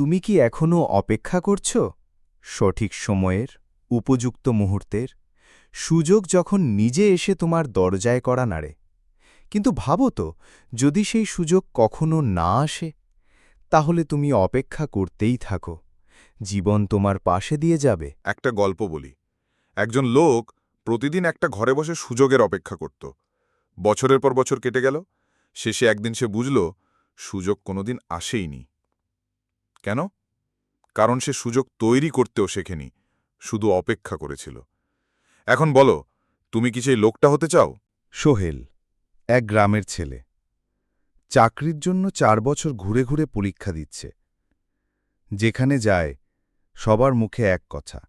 তুমি কি এখনও অপেক্ষা করছ? সঠিক সময়ের, উপযুক্ত মুহূর্তের, সুযোগ যখন নিজে এসে তোমার দরজায় করা নাড়ে। কিন্তু ভাবো তো, যদি সেই সুযোগ কখনো না আসে, তাহলে তুমি অপেক্ষা করতেই থাকো। জীবন তোমার পাশে দিয়ে যাবে। একটা গল্প বলি। একজন লোক প্রতিদিন একটা ঘরে বসে সুযোগের অপেক্ষা করত। বছরের পর বছর কেটে গেল। শেষে একদিন সে বুঝল, সুযোগ কোনোদিন আসেইনি। কেন? কারণ সে সুযোগ তৈরি করতেও শেখেনি, শুধু অপেক্ষা করেছিল। এখন বলো, তুমি কি সেই লোকটা হতে চাও? সোহেল, এক গ্রামের ছেলে। চাকরির জন্য চার বছর ঘুরে ঘুরে পরীক্ষা দিচ্ছে। যেখানে যায়, সবার মুখে এক কথা,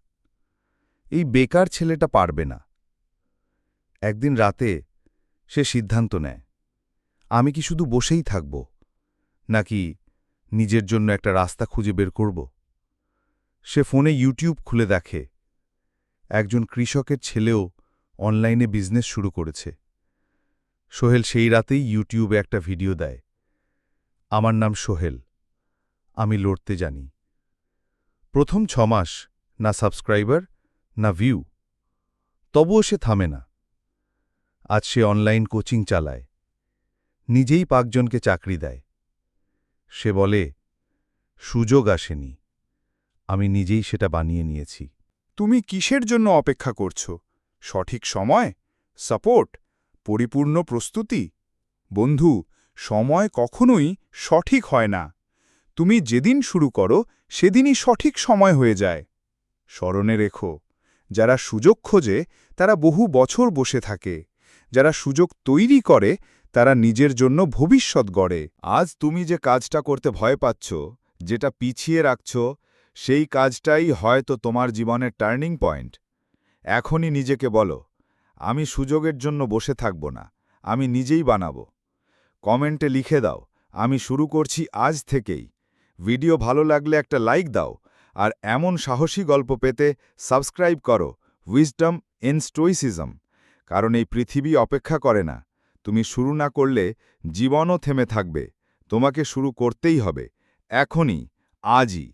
এই বেকার ছেলেটা পারবে না। একদিন রাতে সে সিদ্ধান্ত নেয়, আমি কি শুধু বসেই থাকব, নাকি নিজের জন্য একটা রাস্তা খুঁজে বের করব। সে ফোনে ইউটিউব খুলে দেখে। একজন কৃষকের ছেলেও অনলাইনে বিজনেস শুরু করেছে। সোহেল সেই রাতেই ইউটিউবে একটা ভিডিও দেয়। আমার নাম সোহেল। আমি লড়তে জানি। প্রথম ছমাস না সাবস্ক্রাইবার, না ভিউ। তবুও সে থামে না। আজ সে অনলাইন কোচিং চালায়। নিজেই পাঁচজনকে চাকরি দেয়। সে বলে, সুযোগ আসেনি। আমি নিজেই সেটা বানিয়ে নিয়েছি। তুমি কিসের জন্য অপেক্ষা করছ? সঠিক সময়? সাপোর্ট? পরিপূর্ণ প্রস্তুতি? বন্ধু, সময় কখনোই সঠিক হয় না। তুমি যেদিন শুরু করো, সেদিনই সঠিক সময় হয়ে যায়। স্মরণে রেখো, যারা সুযোগ খোঁজে, তারা বহু বছর বসে থাকে। যারা সুযোগ তৈরি করে তারা নিজের জন্য ভবিষ্যৎ গড়ে। আজ তুমি যে কাজটা করতে ভয় পাচ্ছ, যেটা পিছিয়ে রাখছ, সেই কাজটাই হয়তো তোমার জীবনের টার্নিং পয়েন্ট। এখনই নিজেকে বলো, আমি সুযোগের জন্য বসে থাকব না, আমি নিজেই বানাবো। কমেন্টে লিখে দাও, আমি শুরু করছি আজ থেকেই। ভিডিও ভালো লাগলে একটা লাইক দাও, আর এমন সাহসী গল্প পেতে সাবস্ক্রাইব করো, উইজডম ইন স্টোইসিজম, কারণ এই পৃথিবী অপেক্ষা করে না। তুমি শুরু না করলে জীবনও থেমে থাকবে। তোমাকে শুরু করতেই হবে। এখনই আজই।